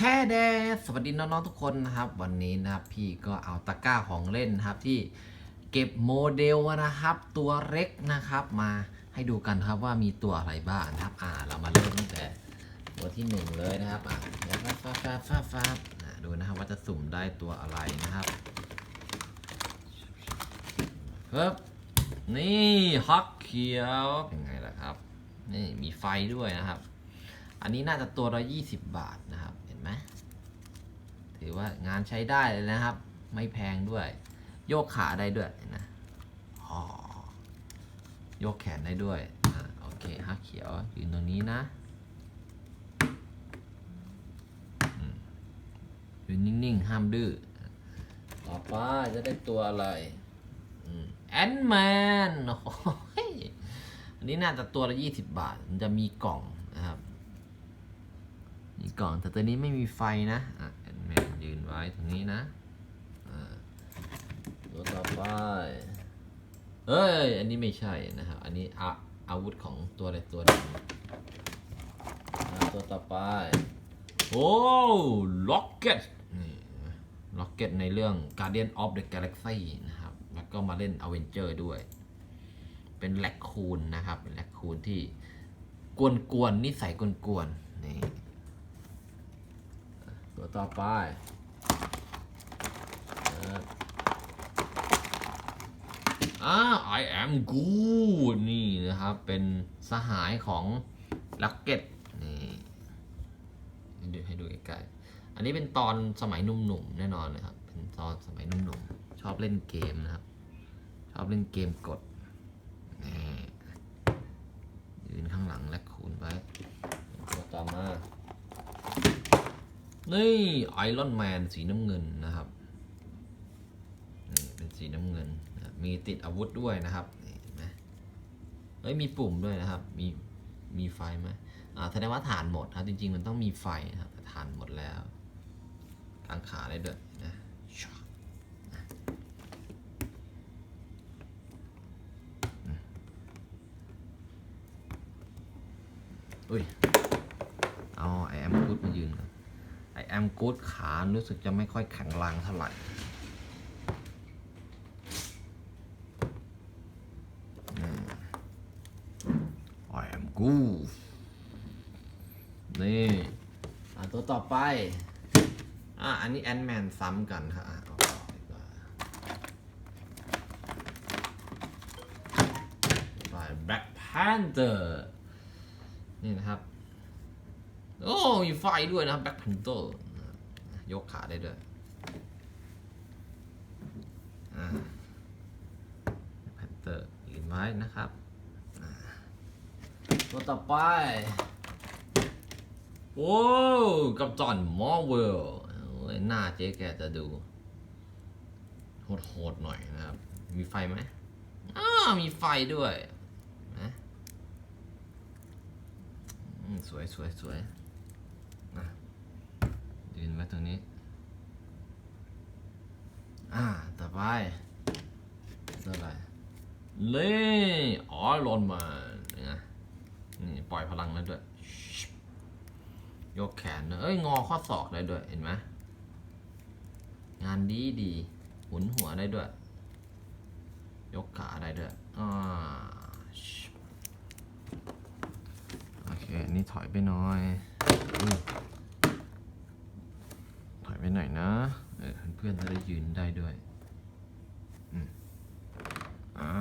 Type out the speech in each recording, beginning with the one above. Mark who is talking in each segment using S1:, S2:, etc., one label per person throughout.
S1: แท้แดสวัสดีน้อง ๆ ทุกคนนะครับ วันนี้นะครับพี่ก็เอาตะกร้าของเล่นนะครับที่เก็บโมเดลนะครับ ตัวเล็กนะครับ มาให้ดูกันครับว่ามีตัวอะไรบ้างนะครับ อ่า เรามาเริ่มตั้งแต่ตัวที่หนึ่งเลยนะครับอ่าเดี๋ยวฟาฟาฟาฟาฟาดูนะครับว่าจะสุ่มได้ตัวอะไรนะครับครับนี่ฮักเขียวเป็นไงล่ะครับ นี่มีไฟด้วยนะครับ อันนี้น่าจะตัวละ20 บาทนะครับ นไหมถือว่างานใช้ได้เลยนะครับ ไม่แพงด้วย โยกขาได้ด้วยนะอ๋อโยกแขนได้ด้วยอ่าโอเคฮักเขียวยืนตรงนี้นะอยืนนิ่งๆ ห้ามดื้อต่อไปจะได้ตัวอะไรแอนแมนโอ้ยอันนี้น่าจะตัวละ20บาท มันจะมีกล่อง ก่องแต่ตัวนี้ไม่มีไฟนะอะแอนแมนยืนไว้ตรงนี้นะตัวต่อไปเอ้ย อันนี้ไม่ใช่นะครับ อันนี้อาอาวุธของตัวอะไรตัวหนึงอ่าตัวต่อไป โอ้ล็อกเก็ตนี่ล็อกเก็ตในเรื่อง Guardian of the Galaxy นะครับ แล้วก็มาเล่น Avenger ด้วย เป็นแลคคูนนะครับ เป็นแลคคูนที่กวนๆนิสัยกวนๆ ตัวต่อไปอ่ออ่า I am good นี่นะครับ เป็นสหายของลักเก็ตนี่ให้ดูให้ดูใกล้ๆอันนี้เป็นตอนสมัยหนุ่มๆ แน่นอนนะครับ เป็นตอนสมัยหนุ่มๆ ชอบเล่นเกมนะครับ ชอบเล่นเกมกดนี่ยืนข้างหลังและคูณไว้ตัวต่อมา นี่ไอรอนแมนสีน้ำเงินนะครับ นี่เป็นสีน้ำเงินนะมีติดอาวุธด้วยนะครับนี่เห็นไหมเอ้ยมีปุ่มด้วยนะครับ มีมีไฟไหมอ่าแสดงว่าฐานหมดครับจริงๆ มันต้องมีไฟนะครับแต่ฐานหมดแล้วกางขาได้ด้วยนะชัวนะอืมอุ้ย เอาไอแอมกูดมายืนก่อนไอแอ มกูดขารู้สึกจะไม่ค่อยแข็งแรงเท่าไหร่ไอแอมกูนี่ตัวต่อไป อะ อันนี้แอนแมนซ้ำกันค่ะไปแบล็กแพนเตอร์นี่นะครับ โอ้มีไฟด้วยนะครับแบ็คพันเตอร์ ยกขาได้ด้วยแพนเตอร์ยืนไว้นะครับตัวต่อไป โอ้กับจอนมอร์เวลหน้าเจ๊แกจะดู โหดๆหน่อยนะครับ มีไฟไหมอ้ามีไฟด้วยนะสวยสวยสวยอะยืนไว้ ตรงนี้ อ่า ต่อไปตัวอะไรเล่ออรอนมาเนี่ยนี่ปล่อยพลังแล้วด้วย ยกแขนเอ้ย งอข้อศอกได้ด้วย เห็นไหมงานดีดีหมุนหัวได้ด้วย ยกขาได้ด้วยอ่าโอเคอันนี้ถอยไปหน่อยอุ้ยถอยไปหน่อยนะ เอ จะได้ยืนได้ด้วยอ่า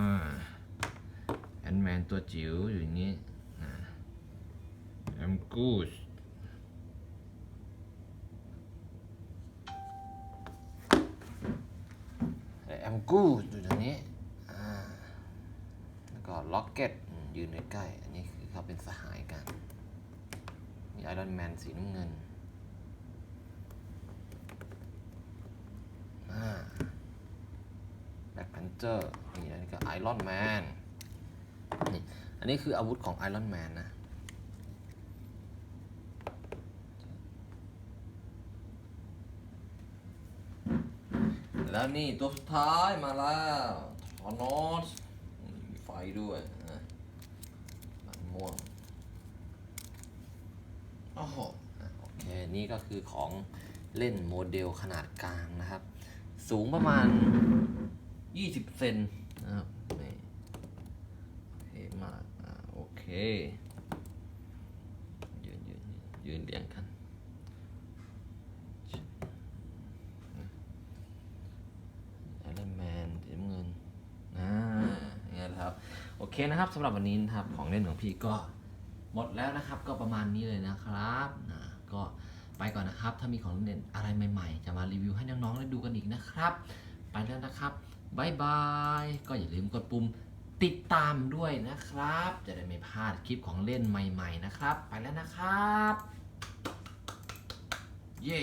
S1: แอนแมนตัวจิ๋วอยู่อย่างนี้แอมกูสแอมกูสอยู่ตรงนี้แล้วก็ล็อกเก็ตยืนใกล้ๆอันนี้คือเขาเป็นสหายกันมีไอรอนแมนสีน้ำเงิน อ่าแบ็คแพน เตอร์นี่อันนี้ก็ไอรอนแมนนี่อันนี้คืออาวุธของไอรอนแมนนะแล้วนี่ตัวสุดท้ายมาแล้วทอนอสมีไฟด้วยนะมันม่วงโอ้โหอะโอเค นี่ก็คือของเล่นโมเดลขนาดกลางนะครับ สูงประมาณ 20เซนนะครับนี่โอเคมากอ่าโอเค ยืนยืนยืนเรียงกันไอรอนแมนสีน้ำเงินอ่าอย่างเงี้ยครับ โอเคนะครับสำหรับวันนี้นะครับของเล่นของพี่ก็หมดแล้วนะครับ ก็ประมาณนี้เลยนะครับนะก็ไปก่อนนะครับ ถ้ามีของเล่นอะไรใหม่ ๆ จะมารีวิวให้น้องๆได้ดูกันอีกนะครับ ไปแล้วนะครับ บายบาย ก็อย่าลืมกดปุ่มติดตามด้วยนะครับ จะได้ไม่พลาดคลิปของเล่นใหม่ ๆ นะครับ ไปแล้วนะครับ เย้